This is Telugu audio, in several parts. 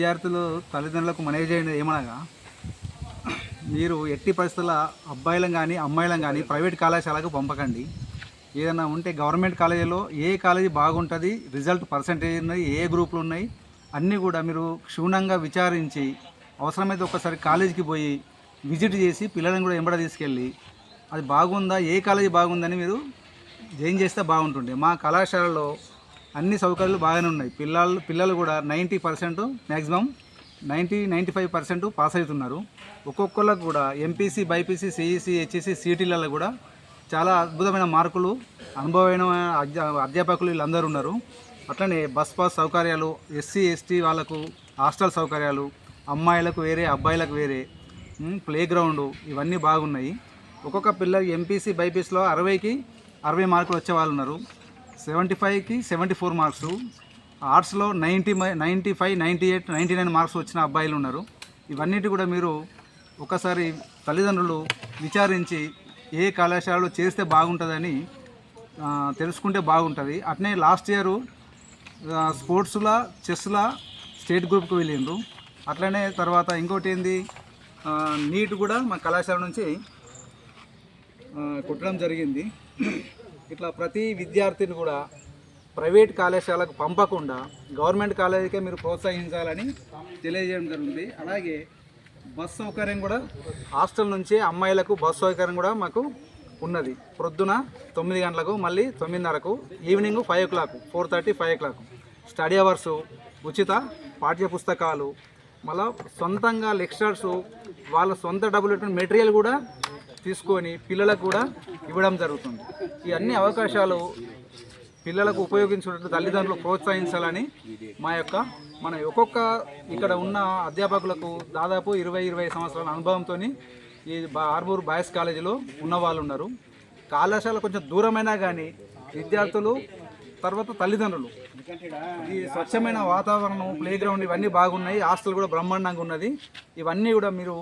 విద్యార్థులు తల్లిదండ్రులకు మనవి చేయండి ఏమనగా మీరు ఎట్టి పరిస్థితుల అబ్బాయిలను కానీ అమ్మాయిలను కానీ ప్రైవేట్ కళాశాలకు పంపకండి. ఏదైనా ఉంటే గవర్నమెంట్ కాలేజీలో ఏ కాలేజీ బాగుంటుంది రిజల్ట్ పర్సంటేజ్ ఉన్నాయి ఏ గ్రూపులు ఉన్నాయి అన్నీ కూడా మీరు క్షుణ్ణంగా విచారించి అవసరమైతే ఒకసారి కాలేజీకి పోయి విజిట్ చేసి పిల్లలను కూడా ఎంబడ తీసుకెళ్ళి అది బాగుందా ఏ కాలేజీ బాగుందని మీరు జాయిన్ చేస్తే బాగుంటుండే. మా కళాశాలలో అన్ని సౌకర్యాలు బాగానే ఉన్నాయి. పిల్లలు పిల్లలు కూడా ninety percent maximum ninety ninety five percent pass అవుతున్నారు. ఒక్కొక్కళ్ళకు కూడా ఎంపీసీ బైపీసీ సిఈసీ హెచ్ఈసీ సిటీలలో కూడా చాలా అద్భుతమైన మార్కులు అనుభవమైన అధ్యా అధ్యాపకులు వీళ్ళందరూ ఉన్నారు. అట్లనే బస్ పాస్ సౌకర్యాలు ఎస్సీ ఎస్టీ వాళ్ళకు హాస్టల్ సౌకర్యాలు అమ్మాయిలకు వేరే అబ్బాయిలకు వేరే ప్లే గ్రౌండ్ ఇవన్నీ బాగున్నాయి. ఒక్కొక్క పిల్లలు ఎంపీసీ బైపీసీలో అరవైకి అరవై మార్కులు వచ్చే వాళ్ళు ఉన్నారు. సెవెంటీ ఫైవ్కి seventy four marks. ఆర్ట్స్లో ninety ninety five ninety eight ninety nine marks వచ్చిన అబ్బాయిలు ఉన్నారు. ఇవన్నిటి కూడా మీరు ఒకసారి తల్లిదండ్రులు విచారించి ఏ కళాశాలలో చేస్తే బాగుంటుందని తెలుసుకుంటే బాగుంటుంది. అట్నే లాస్ట్ ఇయర్ స్పోర్ట్స్లో చెస్లా స్టేట్ గ్రూప్కి వెళ్ళిండ్రు. అట్లనే తర్వాత ఇంకోటి ఏంది నీట్ కూడా మా కళాశాల నుంచి కొట్టడం కుట్టడం జరిగింది. ఇట్లా ప్రతి విద్యార్థిని కూడా ప్రైవేట్ కళాశాలకు పంపకుండా గవర్నమెంట్ కాలేజీకే మీరు ప్రోత్సహించాలని తెలియజేయడం జరుగుతుంది అలాగే బస్ సౌకర్యం కూడా హాస్టల్ నుంచి అమ్మాయిలకు బస్ సౌకర్యం కూడా మాకు ఉన్నది. ప్రొద్దున తొమ్మిది గంటలకు మళ్ళీ తొమ్మిదిన్నరకు evening five o'clock four thirty five o'clock. Study hours ఉచిత పాఠ్య పుస్తకాలు మళ్ళీ సొంతంగా లెక్చరర్స్ వాళ్ళ సొంత డబ్బులు మెటీరియల్ కూడా తీసుకొని పిల్లలకు కూడా ఇవ్వడం జరుగుతుంది. ఈ అన్ని అవకాశాలు పిల్లలకు ఉపయోగించుకుంటూ తల్లిదండ్రులు ప్రోత్సహించాలని మా యొక్క మన ఒక్కొక్క ఇక్కడ ఉన్న అధ్యాపకులకు దాదాపు ఇరవై ఇరవై సంవత్సరాల అనుభవంతో ఈ ఆర్మూర్ బాయ్స్ కాలేజీలో ఉన్న వాళ్ళు ఉన్నారు. కళాశాల కొంచెం దూరమైనా కానీ విద్యార్థులు తర్వాత తల్లిదండ్రులు ఈ స్వచ్ఛమైన వాతావరణం ప్లేగ్రౌండ్ ఇవన్నీ బాగున్నాయి హాస్టల్ కూడా బ్రహ్మాండంగా ఉన్నది. ఇవన్నీ కూడా మీరు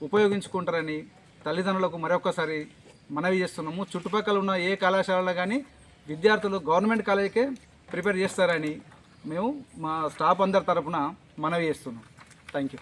ఉపయోగించుకుంటారని తల్లిదండ్రులకు మరొకసారి మనవి చేస్తున్నాము. చుట్టుపక్కల ఉన్న ఏ కళాశాలలో కానీ విద్యార్థులు గవర్నమెంట్ కాలేజీకే ప్రిపేర్ చేస్తారని మేము మా స్టాఫ్ అందరి తరఫున మనవి చేస్తున్నాం. Thank you